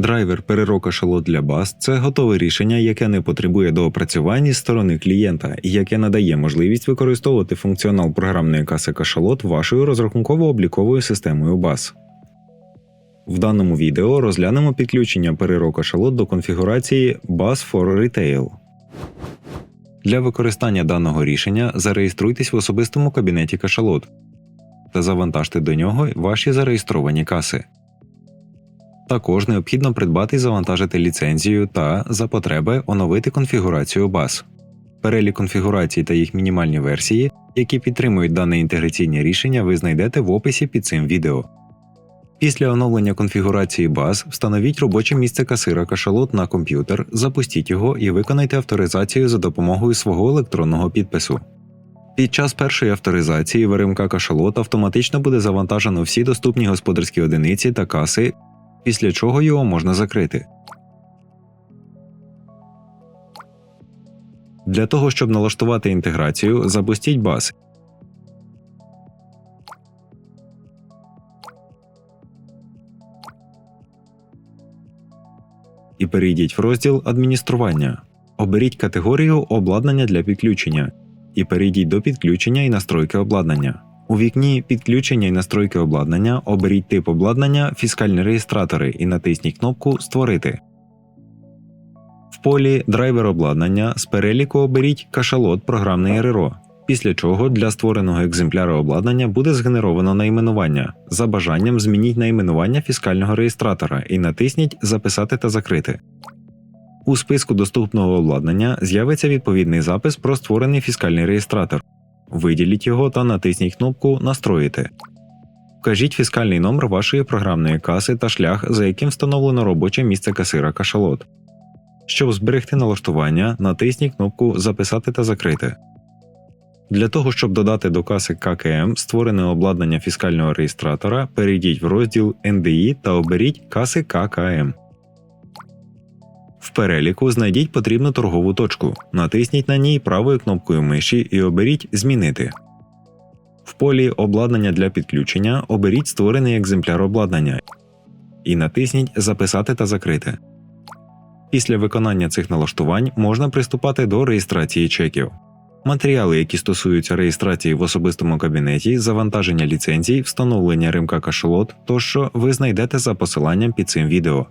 драйвер перерок кашалот для баз це готове рішення, яке не потребує доопрацювань зі сторони клієнта і яке надає можливість використовувати функціонал програмної каси кашалот вашою розрахунково-обліковою системою баз. В даному відео розглянемо підключення перерок кашалот до конфігурації Bus for Retail. Для використання даного рішення зареєструйтесь в особистому кабінеті кашалот та завантажте до нього ваші зареєстровані каси. Також необхідно придбати і завантажити ліцензію та, за потреби, оновити конфігурацію баз. Перелік конфігурацій та їх мінімальні версії, які підтримують дане інтеграційне рішення, ви знайдете в описі під цим відео. Після оновлення конфігурації баз встановіть робоче місце касира кашалот на комп'ютер, запустіть його і виконайте авторизацію за допомогою свого електронного підпису. Під час першої авторизації в РМК кашалот автоматично буде завантажено всі доступні господарські одиниці та каси, після чого його можна закрити. Для того, щоб налаштувати інтеграцію, запустіть баз. І перейдіть в розділ Адміністрування. Оберіть категорію Обладнання для підключення і перейдіть до підключення і настройки обладнання. У вікні Підключення і настройки обладнання оберіть тип обладнання Фіскальні реєстратори і натисніть кнопку Створити. В полі Драйвер обладнання з переліку оберіть кашалот програмний РРО, після чого для створеного екземпляра обладнання буде згенеровано найменування. За бажанням змініть найменування фіскального реєстратора і натисніть Записати та закрити. У списку доступного обладнання з'явиться відповідний запис про створений фіскальний реєстратор. Виділіть його та натисніть кнопку Настроїти. Вкажіть фіскальний номер вашої програмної каси та шлях, за яким встановлено робоче місце касира кашалот. Щоб зберегти налаштування, натисніть кнопку Записати та закрити. Для того, щоб додати до каси ККМ створене обладнання фіскального реєстратора, перейдіть в розділ NDI та оберіть каси ККМ. В переліку знайдіть потрібну торгову точку, натисніть на ній правою кнопкою миші і оберіть Змінити. В полі Обладнання для підключення оберіть створений екземпляр обладнання і натисніть Записати та закрити. Після виконання цих налаштувань можна приступати до реєстрації чеків. Матеріали, які стосуються реєстрації в особистому кабінеті, завантаження ліцензій, встановлення РМК кашалот тощо ви знайдете за посиланням під цим відео.